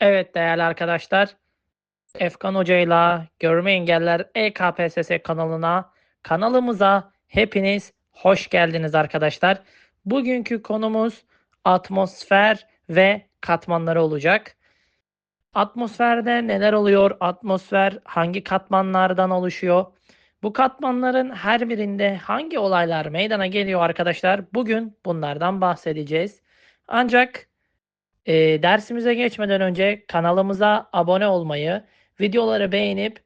Evet değerli arkadaşlar, Efkan Hoca'yla Görme Engeller EKPSS kanalına, kanalımıza hepiniz hoş geldiniz arkadaşlar. Bugünkü konumuz atmosfer ve katmanları olacak. Atmosferde neler oluyor? Atmosfer hangi katmanlardan oluşuyor? Bu katmanların her birinde hangi olaylar meydana geliyor arkadaşlar? Bugün bunlardan bahsedeceğiz. Ancak e, dersimize geçmeden önce kanalımıza abone olmayı, videoları beğenip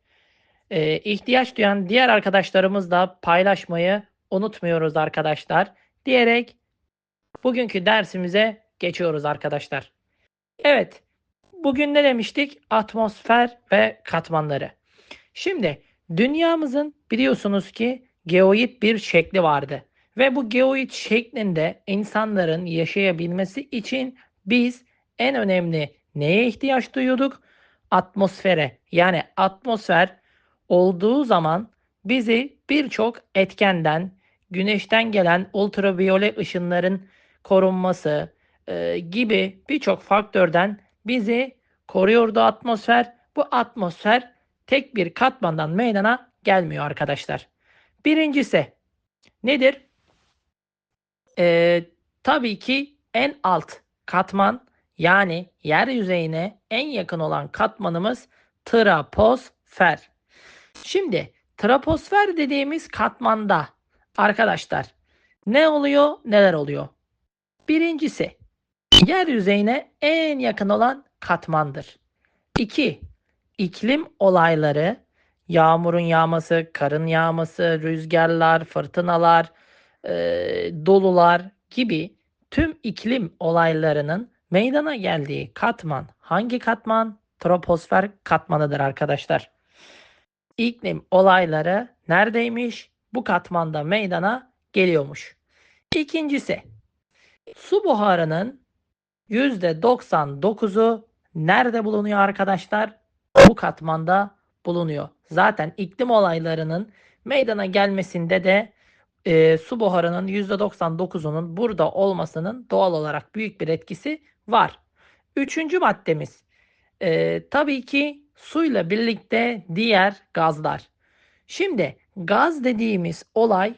e, ihtiyaç duyan diğer arkadaşlarımızla paylaşmayı unutmuyoruz arkadaşlar. Diyerek bugünkü dersimize geçiyoruz arkadaşlar. Evet, bugün ne demiştik? Atmosfer ve katmanları. Şimdi dünyamızın biliyorsunuz ki geoid bir şekli vardı. Ve bu geoid şeklinde insanların yaşayabilmesi için biz en önemli neye ihtiyaç duyuyorduk? Atmosfere. Yani atmosfer olduğu zaman bizi birçok etkenden, güneşten gelen ultraviyole ışınların korunması e, gibi birçok faktörden bizi koruyordu atmosfer. Bu atmosfer tek bir katmandan meydana gelmiyor arkadaşlar. Birincisi nedir? Ee, tabii ki en alt katman yani yer yüzeyine en yakın olan katmanımız troposfer. Şimdi troposfer dediğimiz katmanda arkadaşlar ne oluyor neler oluyor? Birincisi yer yüzeyine en yakın olan katmandır. İki iklim olayları yağmurun yağması, karın yağması, rüzgarlar, fırtınalar, e, dolular gibi tüm iklim olaylarının meydana geldiği katman hangi katman? Troposfer katmanıdır arkadaşlar. İklim olayları neredeymiş? Bu katmanda meydana geliyormuş. İkincisi su buharının %99'u nerede bulunuyor arkadaşlar? Bu katmanda bulunuyor. Zaten iklim olaylarının meydana gelmesinde de e, su buharının %99'unun burada olmasının doğal olarak büyük bir etkisi var. Üçüncü maddemiz e, tabii ki suyla birlikte diğer gazlar. Şimdi gaz dediğimiz olay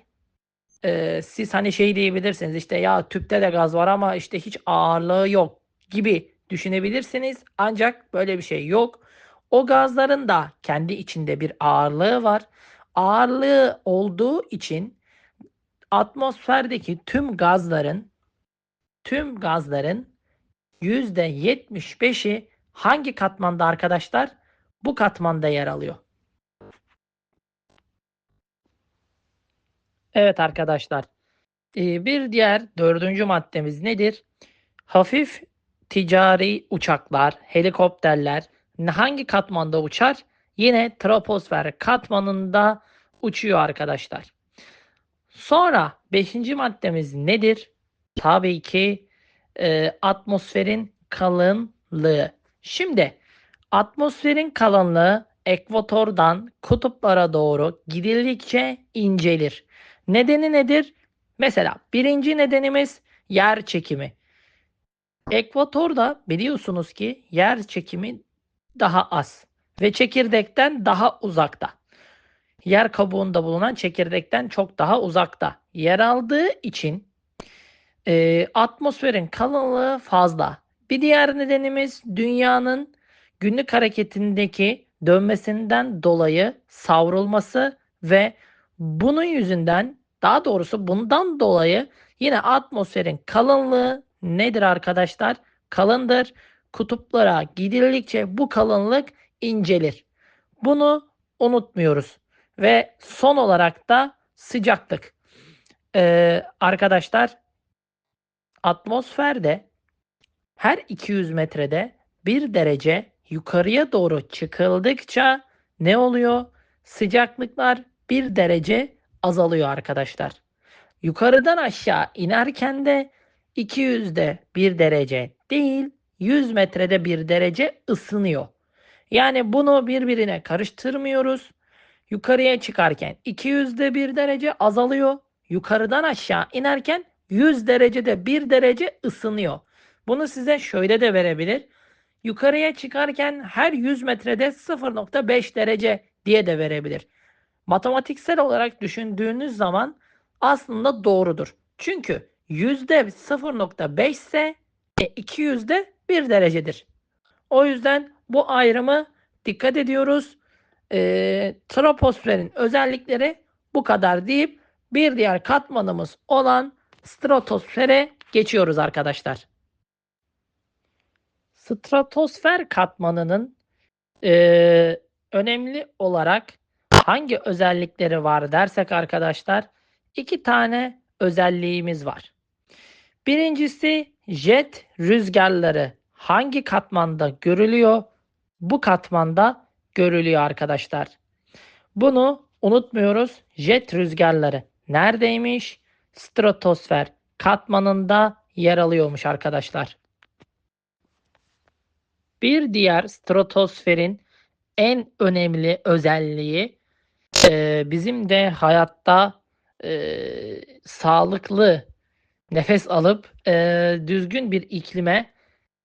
e, siz hani şey diyebilirsiniz işte ya tüpte de gaz var ama işte hiç ağırlığı yok gibi düşünebilirsiniz. Ancak böyle bir şey yok. O gazların da kendi içinde bir ağırlığı var. Ağırlığı olduğu için atmosferdeki tüm gazların tüm gazların %75'i hangi katmanda arkadaşlar? Bu katmanda yer alıyor. Evet arkadaşlar. Ee, bir diğer dördüncü maddemiz nedir? Hafif ticari uçaklar, helikopterler hangi katmanda uçar? Yine troposfer katmanında uçuyor arkadaşlar. Sonra beşinci maddemiz nedir? Tabii ki e, atmosferin kalınlığı. Şimdi atmosferin kalınlığı ekvatordan kutuplara doğru gidildikçe incelir. Nedeni nedir? Mesela birinci nedenimiz yer çekimi. Ekvatorda biliyorsunuz ki yer çekimi daha az ve çekirdekten daha uzakta. Yer kabuğunda bulunan çekirdekten çok daha uzakta yer aldığı için e, atmosferin kalınlığı fazla. Bir diğer nedenimiz dünyanın günlük hareketindeki dönmesinden dolayı savrulması ve bunun yüzünden daha doğrusu bundan dolayı yine atmosferin kalınlığı nedir arkadaşlar? Kalındır. Kutuplara gidildikçe bu kalınlık incelir. Bunu unutmuyoruz. Ve son olarak da sıcaklık. Ee, arkadaşlar atmosferde her 200 metrede 1 derece yukarıya doğru çıkıldıkça ne oluyor? Sıcaklıklar 1 derece azalıyor arkadaşlar. Yukarıdan aşağı inerken de 200'de 1 derece değil 100 metrede 1 derece ısınıyor. Yani bunu birbirine karıştırmıyoruz. Yukarıya çıkarken 200'de 1 derece azalıyor. Yukarıdan aşağı inerken 100 derecede 1 derece ısınıyor. Bunu size şöyle de verebilir. yukarıya çıkarken her 100 metrede 0.5 derece diye de verebilir. Matematiksel olarak düşündüğünüz zaman aslında doğrudur. Çünkü yüzde 0.5 ise e, 200 de 1 derecedir. O yüzden bu ayrımı dikkat ediyoruz. E, troposferin özellikleri bu kadar deyip bir diğer katmanımız olan stratosfere geçiyoruz arkadaşlar. Stratosfer katmanının e, önemli olarak hangi özellikleri var dersek arkadaşlar iki tane özelliğimiz var. Birincisi jet rüzgarları hangi katmanda görülüyor? Bu katmanda görülüyor arkadaşlar. Bunu unutmuyoruz. Jet rüzgarları neredeymiş? Stratosfer katmanında yer alıyormuş arkadaşlar. Bir diğer stratosferin en önemli özelliği e, bizim de hayatta e, sağlıklı nefes alıp e, düzgün bir iklime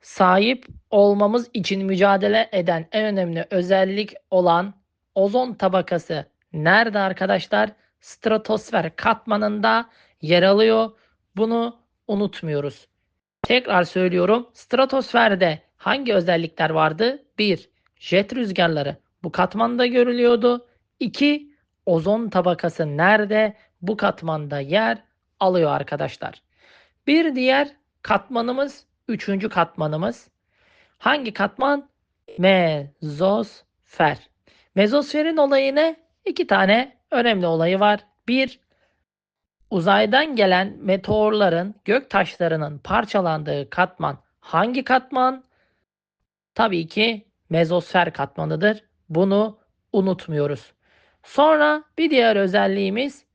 sahip olmamız için mücadele eden en önemli özellik olan ozon tabakası nerede arkadaşlar? Stratosfer katmanında yer alıyor. Bunu unutmuyoruz. Tekrar söylüyorum. Stratosferde hangi özellikler vardı? 1. Jet rüzgarları bu katmanda görülüyordu. 2. Ozon tabakası nerede? Bu katmanda yer alıyor arkadaşlar. Bir diğer katmanımız, üçüncü katmanımız. Hangi katman? Mezosfer. Mezosferin olayı ne? İki tane önemli olayı var. Bir, uzaydan gelen meteorların, gök taşlarının parçalandığı katman hangi katman? Tabii ki mezosfer katmanıdır. Bunu unutmuyoruz. Sonra bir diğer özelliğimiz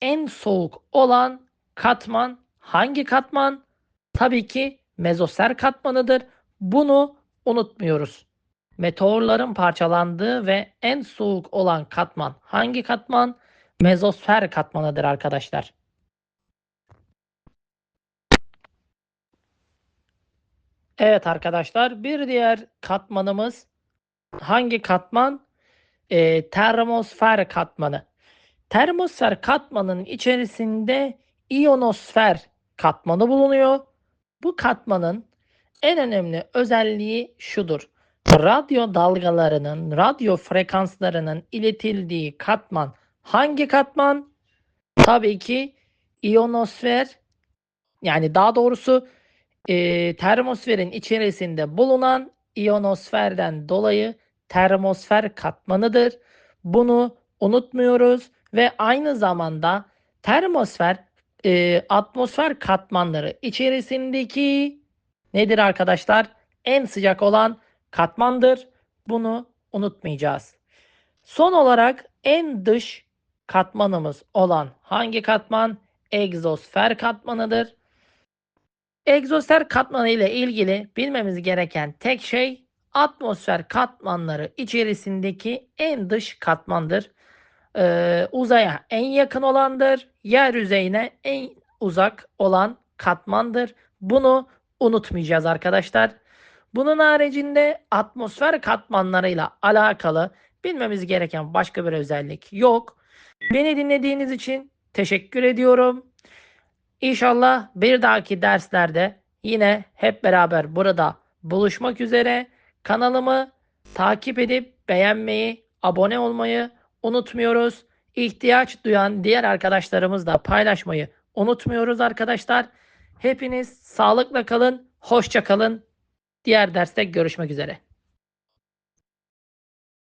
en soğuk olan katman hangi katman? Tabii ki mezosfer katmanıdır. Bunu unutmuyoruz. Meteorların parçalandığı ve en soğuk olan katman hangi katman? Mezosfer katmanıdır arkadaşlar. Evet arkadaşlar bir diğer katmanımız hangi katman? Ee, termosfer katmanı. Termosfer katmanının içerisinde iyonosfer katmanı bulunuyor. Bu katmanın en önemli özelliği şudur. Radyo dalgalarının, radyo frekanslarının iletildiği katman hangi katman? Tabii ki iyonosfer yani daha doğrusu e, termosferin içerisinde bulunan iyonosferden dolayı termosfer katmanıdır. Bunu unutmuyoruz ve aynı zamanda termosfer e, atmosfer katmanları içerisindeki nedir arkadaşlar? En sıcak olan katmandır. Bunu unutmayacağız. Son olarak en dış katmanımız olan hangi katman? Egzosfer katmanıdır. Egzosfer katmanı ile ilgili bilmemiz gereken tek şey atmosfer katmanları içerisindeki en dış katmandır. Ee, uzaya en yakın olandır. Yer yüzeyine en uzak olan katmandır. Bunu unutmayacağız arkadaşlar. Bunun haricinde atmosfer katmanlarıyla alakalı bilmemiz gereken başka bir özellik yok. Beni dinlediğiniz için teşekkür ediyorum. İnşallah bir dahaki derslerde yine hep beraber burada buluşmak üzere. Kanalımı takip edip beğenmeyi, abone olmayı unutmuyoruz. İhtiyaç duyan diğer arkadaşlarımızla paylaşmayı unutmuyoruz arkadaşlar. Hepiniz sağlıkla kalın, hoşça kalın. Diğer derste görüşmek üzere.